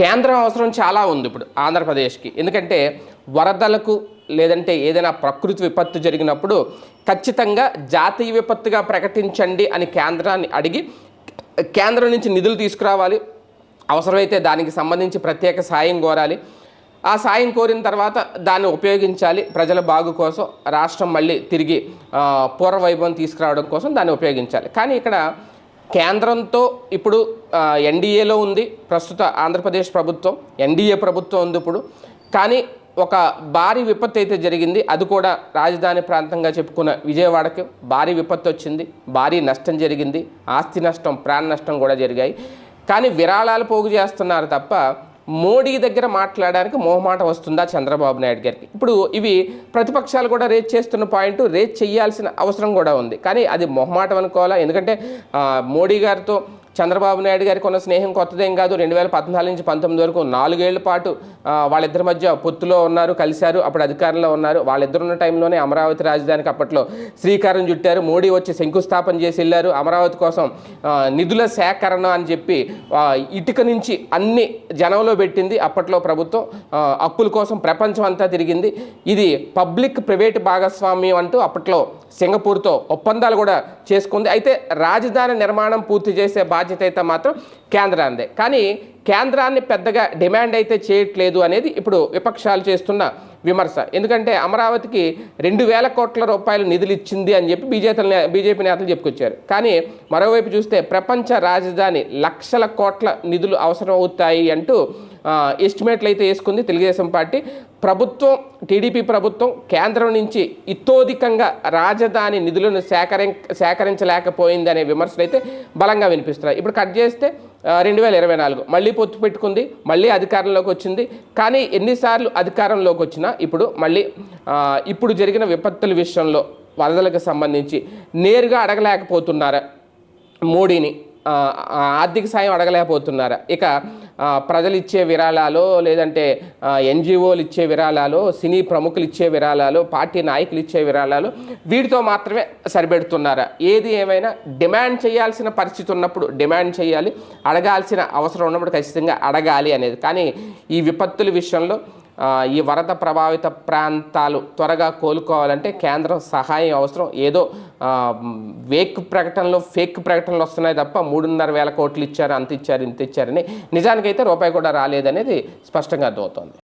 కేంద్రం అవసరం చాలా ఉంది ఇప్పుడు ఆంధ్రప్రదేశ్కి. ఎందుకంటే వరదలకు లేదంటే ఏదైనా ప్రకృతి విపత్తు జరిగినప్పుడు ఖచ్చితంగా జాతీయ విపత్తుగా ప్రకటించండి అని కేంద్రాన్ని అడిగి కేంద్రం నుంచి నిధులు తీసుకురావాలి. అవసరమైతే దానికి సంబంధించి ప్రత్యేక సాయం కోరాలి. ఆ సాయం కోరిన తర్వాత దాన్ని ఉపయోగించాలి. ప్రజల బాగు కోసం రాష్ట్రం మళ్ళీ తిరిగి పూర్వవైభవం తీసుకురావడం కోసం దాన్ని ఉపయోగించాలి. కానీ ఇక్కడ కేంద్రంతో ఇప్పుడు ఎన్డీఏలో ఉంది ప్రస్తుత ఆంధ్రప్రదేశ్ ప్రభుత్వం ఎన్డీఏ ప్రభుత్వం ఉంది ఇప్పుడు. కానీ ఒక భారీ విపత్తు అయితే జరిగింది. అది కూడా రాజధాని ప్రాంతంగా చెప్పుకున్న విజయవాడకి భారీ విపత్తు వచ్చింది. భారీ నష్టం జరిగింది. ఆస్తి నష్టం ప్రాణ నష్టం కూడా జరిగాయి. కానీ విరాళాలు పోగు చేస్తున్నారు తప్ప మోడీ దగ్గర మాట్లాడడానికి మొహమాట వస్తుందా చంద్రబాబు నాయుడు గారికి? ఇప్పుడు ఇవి ప్రతిపక్షాలు కూడా రేట్ చేస్తున్న పాయింట్ రేట్ చేయాల్సిన అవసరం కూడా ఉంది. కానీ అది మొహమాటం అనుకోవాలా? ఎందుకంటే మోడీ గారితో చంద్రబాబు నాయుడు గారికి ఉన్న స్నేహం కొత్తదేం కాదు. రెండు వేల పద్నాలుగు నుంచి పంతొమ్మిది వరకు నాలుగేళ్ళ పాటు వాళ్ళిద్దరి మధ్య పొత్తులో ఉన్నారు కలిశారు అప్పుడు అధికారంలో ఉన్నారు. వాళ్ళిద్దరున్న టైంలోనే అమరావతి రాజధానికి అప్పట్లో శ్రీకారం చుట్టారు. మోడీ వచ్చి శంకుస్థాపన చేసి వెళ్ళారు. అమరావతి కోసం నిధుల సేకరణ అని చెప్పి ఇటుక నుంచి అన్ని జనంలో పెట్టింది. అప్పట్లో ప్రభుత్వం అప్పుల కోసం ప్రపంచం అంతా తిరిగింది. ఇది పబ్లిక్ ప్రైవేట్ భాగస్వామ్యం అంటూ అప్పట్లో సింగపూర్తో ఒప్పందాలు కూడా చేసుకుంది. అయితే రాజధాని నిర్మాణం పూర్తి చేసే బాధ్యత అయితే మాత్రం కేంద్రాందే కానీ కేంద్రాన్ని పెద్దగా డిమాండ్ అయితే చేయట్లేదు అనేది ఇప్పుడు విపక్షాలు చేస్తున్న విమర్శ. ఎందుకంటే అమరావతికి రెండు వేల కోట్ల రూపాయలు నిధులు ఇచ్చింది అని చెప్పి బీజేపీ బీజేపీ నేతలు చెప్పుకొచ్చారు. కానీ మరోవైపు చూస్తే ప్రపంచ రాజధాని లక్షల కోట్ల నిధులు అవసరం అవుతాయి అంటూ ఎస్టిమేట్లు అయితే వేసుకుంది తెలుగుదేశం పార్టీ. ప్రభుత్వం టీడీపీ ప్రభుత్వం కేంద్రం నుంచి ఇతోధికంగా రాజధాని నిధులను సేకరి సేకరించలేకపోయింది అనే విమర్శలు అయితే బలంగా వినిపిస్తున్నాయి. ఇప్పుడు కట్ చేస్తే రెండు వేల ఇరవై నాలుగు మళ్ళీ పొత్తు పెట్టుకుంది మళ్ళీ అధికారంలోకి వచ్చింది. కానీ ఎన్నిసార్లు అధికారంలోకి వచ్చినా ఇప్పుడు మళ్ళీ ఇప్పుడు జరిగిన విపత్తుల విషయంలో వరదలకు సంబంధించి నేరుగా అడగలేకపోతున్నారా మోడీని? ఆర్థిక సాయం అడగలేకపోతున్నారా? ఇక ప్రజలు ఇచ్చే విరాళాలు లేదంటే ఎన్జిఓలు ఇచ్చే విరాళాలు సినీ ప్రముఖులు ఇచ్చే విరాళాలు పార్టీ నాయకులు ఇచ్చే విరాళాలు వీటితో మాత్రమే సరిపెడుతున్నారా. ఏది ఏమైనా డిమాండ్ చేయాల్సిన పరిస్థితి ఉన్నప్పుడు డిమాండ్ చేయాలి అడగాల్సిన అవసరం ఉన్నప్పుడు ఖచ్చితంగా అడగాలి అనేది. కానీ ఈ విపత్తుల విషయంలో ఈ వరద ప్రభావిత ప్రాంతాలు త్వరగా కోలుకోవాలంటే కేంద్రం సహాయం అవసరం. ఏదో వేక్ ప్రకటనలు ఫేక్ ప్రకటనలు వస్తున్నాయి తప్ప మూడున్నర వేల కోట్లు ఇచ్చారు అంత ఇచ్చారు ఇంత ఇచ్చారని నిజానికైతే రూపాయి కూడా రాలేదనేది స్పష్టంగా అర్థమవుతోంది.